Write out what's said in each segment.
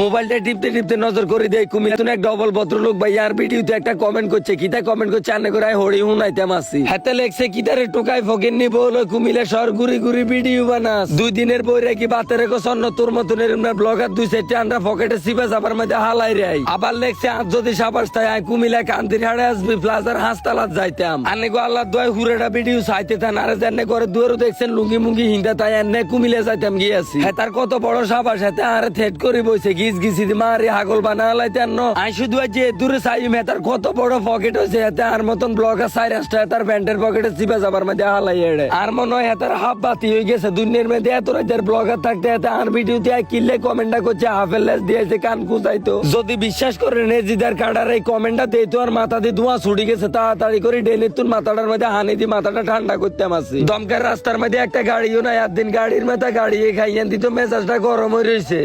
মোবাইলটা টিপতে টিপতে নজর করে দেয়, কুমিল্লা এক ডবল ভদ্রলোক ভাই, আর ভিডিওতে একটা কমেন্ট করছে, কিতা কমেন্ট করছে, আনে করে আয়, হরি হুনাইতাম আসি হাতে লেখছে, কিতারে টোকাই ফকেন নিব হলো কুমিল্লা শহর, ঘুরি ঘুরি ভিডিও বানাস। দুই দিনের বই রেখি রেখো স্বর্ণ, তোর মতন এরম ব্লগার, দুই চারটে আন্ডা পকেটে সিপা চাপার মধ্যে হালাই রে আবার লেখছে, আজ যদি সাবাস তাই আয় কুমিল্লা কান্তির হাড়ে আসবি, প্লাজার হাসতালাত যাইতাম। আনে গো আল্লাহ দয় হুরেটা ভিডিও চাইতে থান, আরে জানে করে দুয়ারও দেখছেন, লুঙ্গি মুঙ্গি হিন্দা তাই এনে কুমিল্লা যাইতাম গিয়েছি হ্যাঁ তার কত বড় সাবাস হাতে আরে থেট করে বইছে গিজ গিছি মারি হাগল বানা লাইতেন ন আই শুধু আজ দূরে চাই তার কত বড় পকেট হয়েছে হাতে আর মতন ব্লগার সাই রাস্তা তার প্যান্টের পকেটে চিপা যাবার মধ্যে হালাই এড়ে আর মনে হয় হাতের হাফ বাতি হয়ে গেছে, দুনিয়ার মধ্যে এত রাজার ব্লগার থাকতে হাতে আর ভিডিওতে কিনলে কমেন্টটা করছে হাফের লেস দিয়েছে কান কুচাইতো যদি বিশ্বাস করেন এজিদার কাটার এই কমেন্টটা দিয়ে তো আর মাথা দিয়ে ধোঁয়া ছুটি গেছে, তাড়াতাড়ি করে ডেলি তুন মাথাটার মধ্যে হানি দিয়ে মাথাটা ঠান্ডা করতে আছি দমকার রাস্তার মধ্যে একটা গাড়িও নাই একদিন গাড়ির মাথা গাড়ি খাইয়েন দিত মেজাজটা গরম হয়ে রয়েছে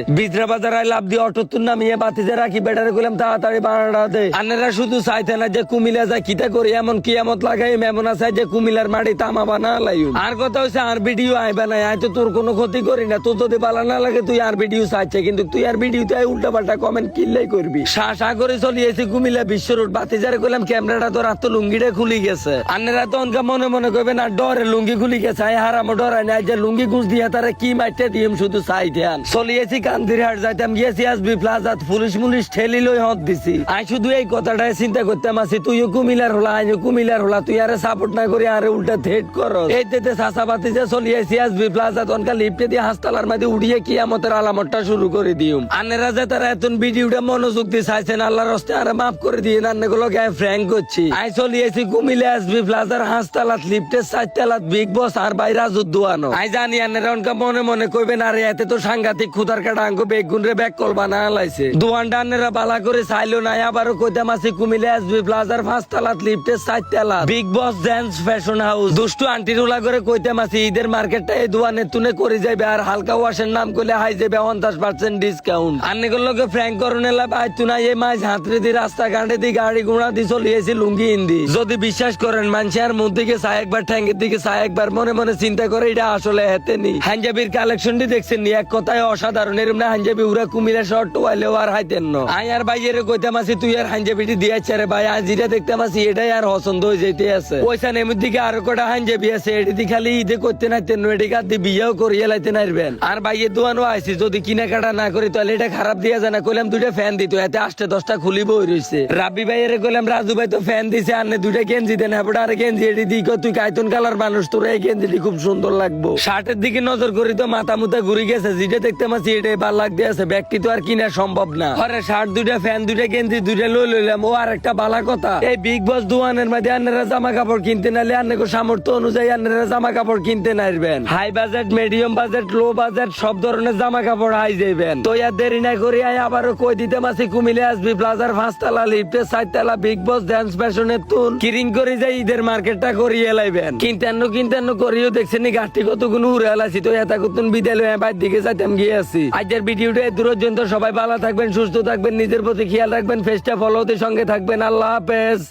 বাজার আই লাভ দিয়ে অটো তুন নামিয়ে বাতিতে রাখি বেটারে করলাম তাড়াতাড়ি বানাটা দে। আনেরা শুধু চাইতে না যে কুমিল্লা যায়, কিতা করি? এমন কিয়ামত লাগাই এমন আছে যে কুমিল্লার মাটি তামা বানা লাইম আর কথা হচ্ছে আর ভিডিও আইবা না আয় তো তোর কোনো ক্ষতি করি না। তোর যদি বালা না লাগে, তুই আর ভিডিও চাইছে, কিন্তু তুই আর ভিডিওতে উল্টা পাল্টা কমেন্ট কিনলেই করবি। সা সা করে চলিয়েছি কুমিল্লা বিশ্ব রোড। বাতিজারে করলাম ক্যামেরাটা তো লুঙ্গিটা খুলি গেছে। আনেরা তো অনকা মনে মনে করবে না, ডরে লুঙ্গি খুলি গেছে আয় হারামো, ডরাই না যে লুঙ্গি ঘুষ দিয়ে তারা কি মাইতে দিম শুধু চাইতে আন। চলিয়েছি কান্দির হাট যাইতাম গিয়েছি পুলিশ মুলিশ ঠেলি লই হত দিছি। আই শুধু এই চিন্তা কুমিলার হলা কুমিলার হলা, তুই আরে সাপোর্ট না আরে উল্টা থেট কর এই তেতে যে চলিয়েছি আসবি অনকা লিফটে দিয়ে মাঝে উড়িয়ে কিয়ামতের আলামতটা শুরু করে দিউম। আনেরা যে তারা এতন ভিডিওটা মনোযোগ দিয়ে চাইছেন আল্লাহর হস্তে আরে মাফ করে দিয়ে গায়ে ফ্র্যাঙ্ক করছি। আই চলিয়েছি কুমিলে আসবি প্লাজার হাসতালাত, লিফটের সাইতালাত বিগ বস আর ভাই রাজুর দোয়ানো আই জানি আনেরা অনকা মনে মনে কইবেন, আরে এতে তো সাংঘাতিক খুদার কাটা আঙ্গ বেগুন রে ব্যাক বানা লাইছে দোয়ানটা আনেরা বালা করে চাইলো না আবারও প্লাজার পাঁচতালাত লিফটের সাইতালাত বিগ বস ফ্যাশন হাউস দুষ্টু করে ঈদের মার্কেটটা এই দোয়ানে তুনে করে আর হালকা ওয়াশের নাম করলে হাই যাবে পঞ্চাশ পার্সেন্ট ডিসকাউন্ট লোকে ফ্র্যাঙ্ক লাভ আই এই মাছ হাতরে দি রাস্তা ঘাটে দি গাড়ি ঘোড়া দি চলিয়েছি লুঙ্গি হিন্দি যদি বিশ্বাস করেন মানুষের মুখ দিকে চায় একবার, ঠ্যাঙ্গের দিকে চায় একবার, মনে মনে চিন্তা করে এটা আসলে হেতে নি হাঞ্জাবির কালেকশনটি দেখছেন এক কথায় অসাধারণ, এরম না হাঞ্জাবি উড়া কুমিরা শহর টোয়াইলেও আর হাইতেন ন। আই আর তুই আর হাঞ্জাবিটি দিয়েছে রে ভাই। আজ যেটা এটাই আর হয়ে যেতে আছে। পয়সা দিকে আরও কটা হাঞ্জাবি আছে। এটি খালি ঈদে করতে এটি কাঁদতে বিয়েও করিয়ে লাইতে আর দোয়ানো আইছি, যদি কিনাকাটা না করি তাহলে এটা খারাপ দিয়া যায় না। কইলাম দুইটা ফ্যান দিত, এতে দশটা খুলি বই রয়েছে ভাইয়ের কইলাম, রাজু ভাই তো ফ্যান দিছে আর দুইটা গেঞ্জি দেন হ্যাঁ আর গেঞ্জি এটি দিক তুই কাইতুন কালার মানুষ, তোর এই গেঞ্জিটি খুব সুন্দর লাগবো। শার্টের দিকে নজর করি তো মাথা মুথা ঘুরে গেছে, যেটা দেখতে পাচ্ছি এটাই ভালো লাগতে আছে। তো আর কিনা সম্ভব না। আরে শার্ট দুইটা ফ্যান দুইটা গেঞ্জি দুইটা লই লইলাম। ও আর একটা বালা কথা। এই বিগ বস দোয়ানের মধ্যে আন্নারা জামা কাপড় কিনতে নালে আন্নাকে সামর্থ্য অনুযায়ী আন্নারা জামা কাপড় কিনতে নাইবেন high budget medium budget low budget সব ধরনের জামা কাপড় হাই যাইবেন। তো আর দেরি না করি আই আবারও কই দিতে মাসি কুমিলে আসবি প্লাজার পাঁচতলা লিফটে চারতলা বিগ বস ড্যান্স ফ্যাশনের তুন। কিরিং করে যাই ঈদের মার্কেটটা করিয়ে লাইবেন। কিনতেন কিনতেন করিও দেখছেন নি গাছটি কত গুণ উড়ে এলাছি তো এত কুতুন বিদ্যালয় বাইর দিকে যাইতাম গিয়ে আছি আজকের ভিডিওটা দূর পর্যন্ত সবাই ভালো থাকবেন, সুস্থ থাকবেন, নিজের প্রতি খেয়াল রাখবেন ফেসটা ফলোতে সঙ্গে থাকবেন। আল্লাহ হাফেজ।